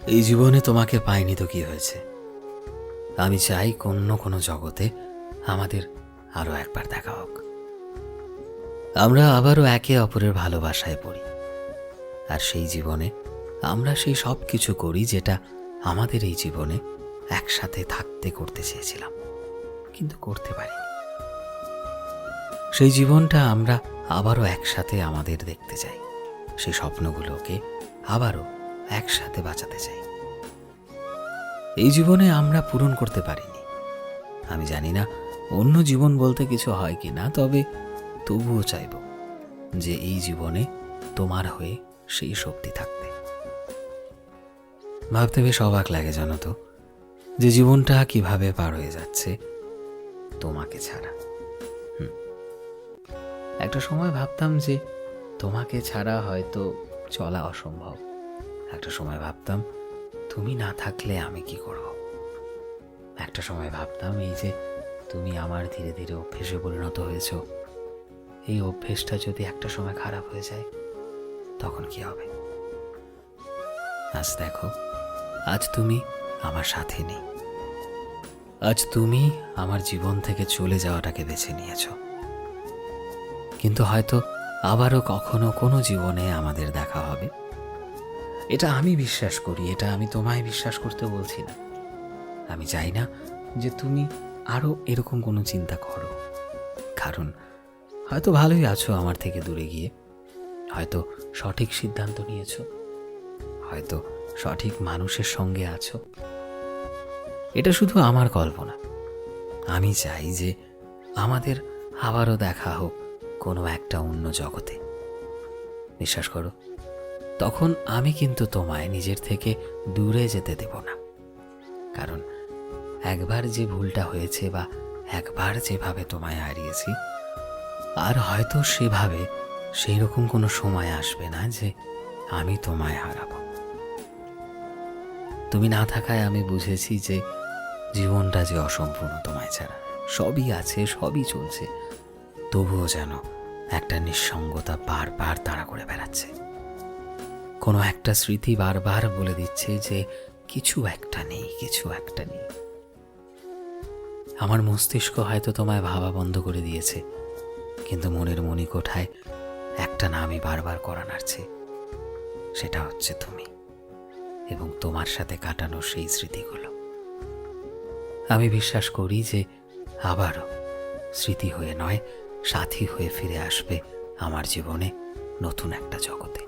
এই জীবনে তোমাকে পাইনি তো কি হয়েছে? আমি চাই অন্য কোনো জগতে আমাদের আরও একবার দেখা হোক। আমরা আবারও একে অপরের ভালোবাসায় পড়ি। আর সেই জীবনে আমরা সেই সব কিছু করি যেটা আমাদের এই জীবনে একসাথে থাকতে করতে চেয়েছিলাম, কিন্তু করতে পারিনি। সেই জীবনটা আমরা আবারও একসাথে আমাদের দেখতে চাই। সেই স্বপ্নগুলোকে আবারও একসাথে বাঁচাতে চাই। এই জীবনে আমরা পূরণ করতে পারিনি। আমি জানি না অন্য জীবন বলতে কিছু হয় কি না, তবে তবুও চাইব যে এই জীবনে তোমার হয়ে সেই শক্তি থাকতে। ভাবতে বেশ অবাক লাগে জানো তো, যে জীবনটা কীভাবে পার হয়ে যাচ্ছে তোমাকে ছাড়া। একটা সময় ভাবতাম যে তোমাকে ছাড়া হয়তো চলা অসম্ভব। একটা সময় ভাবতাম, তুমি না থাকলে আমি কি করব? একটা সময় ভাবতাম, এই যে তুমি আমার ধীরে ধীরে অভ্যেসে পরিণত হয়েছ, এই অভ্যেসটা যদি একটা সময় খারাপ হয়ে যায়, তখন কি হবে? আজ দেখো, আজ তুমি আমার সাথে নেই। আজ তুমি আমার জীবন থেকে চলে যাওয়াটাকে বেছে নিয়েছো। কিন্তু হয়তো আবারও কখনো কোনো জীবনে আমাদের দেখা হবে। এটা আমি বিশ্বাস করি, এটা আমি তোমায় বিশ্বাস করতে বলছি না। আমি চাই না যে তুমি আরও এরকম কোনো চিন্তা করো। কারণ হয়তো ভালোই আছো আমার থেকে দূরে গিয়ে। হয়তো সঠিক সিদ্ধান্ত নিয়েছো। হয়তো সঠিক মানুষের সঙ্গে আছো। এটা শুধু আমার কল্পনা। আমি চাই যে আমাদের আবারও দেখা হোক কোনো একটা অন্য জগতে। বিশ্বাস করো তখন আমি কিন্তু তোমায় নিজের থেকে দূরে যেতে দেব না। কারণ একবার যে ভুলটা হয়েছে বা একবার যেভাবে তোমায় হারিয়েছি, আর হয়তো সেভাবে সেই রকম কোনো সময় আসবে না যে আমি তোমায় হারাবো। তুমি না থাকায় আমি বুঝেছি যে জীবনটা যে অসম্পূর্ণ তোমায় ছাড়া, সবই আছে, সবই চলছে, তবুও যেন একটা নিঃসঙ্গতা বারবার তাড়া করে বেড়াচ্ছে। কোনো একটা স্মৃতি বারবার বলে দিচ্ছে যে কিছু একটা নেই, কিছু একটা নেই। আমার মস্তিষ্ক হয়তো তোমায় ভাবা বন্ধ করে দিয়েছে, কিন্তু মনের মণিকোঠায় একটা নামই বারবার করা নাড়ছে সেটা হচ্ছে তুমি এবং তোমার সাথে কাটানো সেই স্মৃতিগুলো। আমি বিশ্বাস করি যে আবারও স্মৃতি হয়ে নয়, সাথী হয়ে ফিরে আসবে আমার জীবনে নতুন একটা জগতে।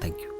Thank you